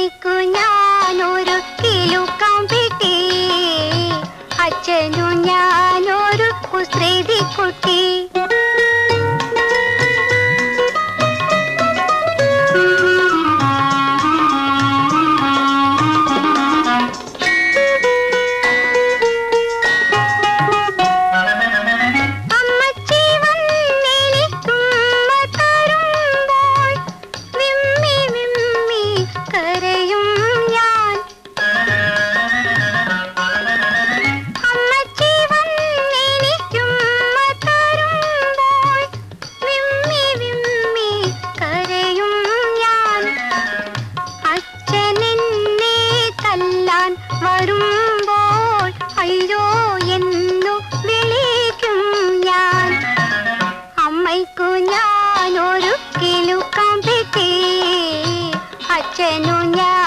കൈക്കു ഞാനൊരു കിലുക്കം അയ്യോ എന്നു വിളിക്കും ഞാൻ. ഒരു കിലു കമ്പിട്ടേ അച്ഛനു ഞാൻ